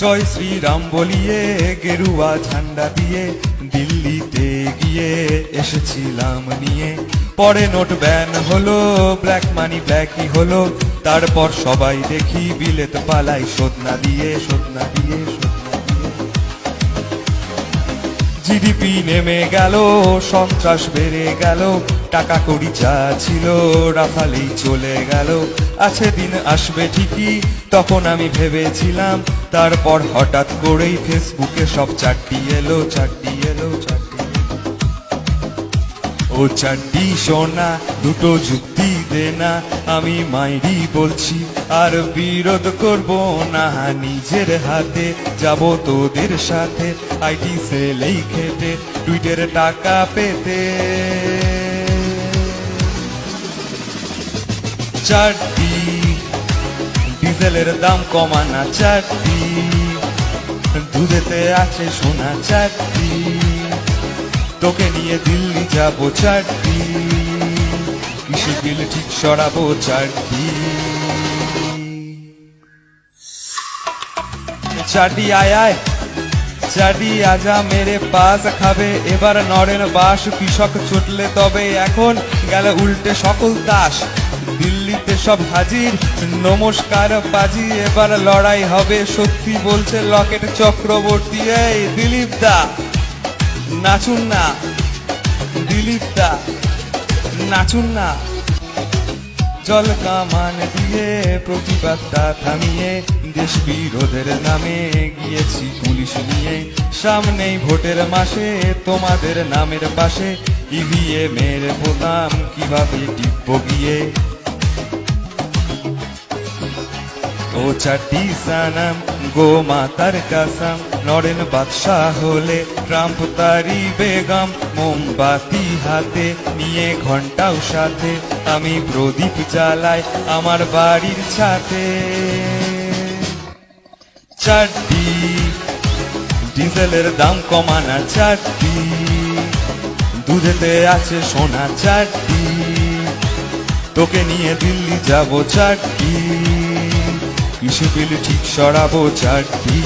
জয় শ্রীরাম বলিয়ে, গেরুয়া ঝান্ডা দিয়ে দিল্লিতে গিয়ে এসেছিলাম নিয়ে। পরে নোট ব্যান হলো, ব্ল্যাক মানি ব্ল্যাকই হলো, তারপর সবাই দেখি বিলেত পালাই শোধ না দিয়ে শোধ না দিয়ে দিয়ে জিডিপি নেমে গেল, সন্ত্রাস বেড়ে গেল, টাকা কড়ি যা ছিল রাফালেই চলে গেল আছে দিন আসবে ঠিকই, তখন আমি ভেবেছিলাম, তারপর হঠাৎ করেই ফেসবুকে সব চারটি এলো চারটি এলো, চারটি। ও চারটি সোনা, দুটো যুক্তি দে না, আমি মাইরি বলছি, আর বিরোধ করব না। নিজের হাতে যাব তোদের সাথে, আইটি সেলেই খেতে টুইটের টাকা পেতে। চারটি, ডিজেলের দাম কমানা চারটি, দুধেতে আছে সোনা চারটি, তোকে নিয়ে দিল্লি যাব চারটি। বিল ঠিক সরাবো চারটি চারটি আয় আয়, চারটি আজা মেরে পাস খাবে। এবার নরেন বাস, কৃষক ছুটলে তবে এখন গেল উল্টে সকল দাস দিল্লিতে সব হাজির, নমস্কার বাজি এবার লড়াই হবে সত্যি বলছে লকেট চক্রবর্তী। এই দিলীপ দা, নাচুন না। দিলীপ দা, নাচুন না। জল কামান দিয়ে প্রতিবাদটা থামিয়ে দেশ বিরোধের নামে গিয়েছি পুলিশ নিয়ে। সামনেই ভোটের মাসে তোমাদের নামের পাশে ইভিএম এর বোতাম কীভাবে টিপব গিয়ে? ও চারটি সানাম, গো মাতার কাসাম। নরেন বাদশাহ হলে ট্রাম্প তারি বেগম। মোমবাতি হাতে, নিয়ে ঘন্টাও সাথে। আমি প্রদীপ জ্বালাই আমার বাড়ির ছাতে। চারটি, ডিজেলের দাম কমানা চারটি। দুধেতে আছে সোনা চারটি। তোকে নিয়ে দিল্লি যাব চারটি। কৃষি পেলে ঠিক সরাবো চারটি?